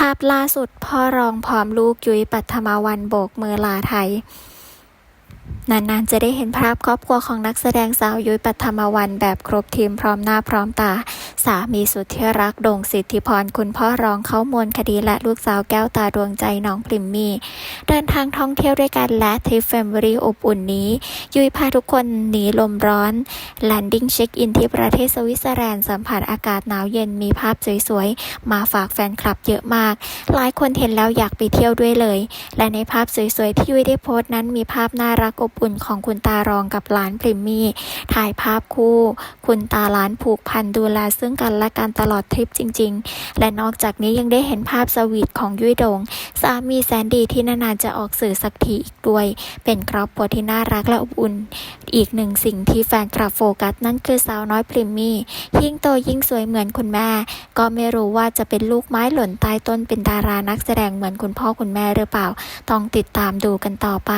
ภาพล่าสุดพ่อรองพร้อมลูกยุ้ยปัทมาวันโบกมือลาไทย นานๆ จะได้เห็นภาพครอบครัวของนักแสดงสาวยุ้ยปัทมาวันแบบครบทีมพร้อมหน้าพร้อมตา สามีสุดที่รักโด่งสิทธิพรคุณพ่อรองเข้ามวลคดีและลูกสาวแก้วตาดวงใจน้องพริมมี่ เดินทางท่องเที่ยวด้วยกันและทริปแฟมิลี่อบอุ่นนี้ ยุยพาทุกคนหนีลมร้อนแลนดิ้งเช็คอินที่ประเทศสวิตเซอร์แลนด์สัมผัสอากาศหนาวเย็นมีภาพสวยๆ มาฝากแฟนคลับเยอะมาก หลายคนเห็นแล้วอยากไปเที่ยวด้วยเลย และในภาพสวยๆ ที่ยุยได้โพสต์นั้นมีภาพน่ารักอบอุ่นของคุณตารองกับหลานพริมมี่ ถ่ายภาพคู่ คุณตาหลานผูกพันดูแลซึ่งกันและกันตลอดทริปจริง ๆ และนอกจากนี้ยังได้เห็นภาพสวีทของยุ้ยดง สามีแสนดีที่นานๆจะออกสื่อสักทีอีกด้วย เป็นครอบครัวที่น่ารักและอบอุ่น อีกหนึ่งสิ่งที่แฟนคลับโฟกัสนั่นคือสาวน้อยพริมมี่ ยิ่งโตยิ่งสวยเหมือนคุณแม่ ก็ไม่รู้ว่าจะเป็นลูกไม้หล่นใต้ต้นเป็นดารานักแสดงเหมือนคุณพ่อคุณแม่หรือเปล่า ต้องติดตามดูกันต่อไป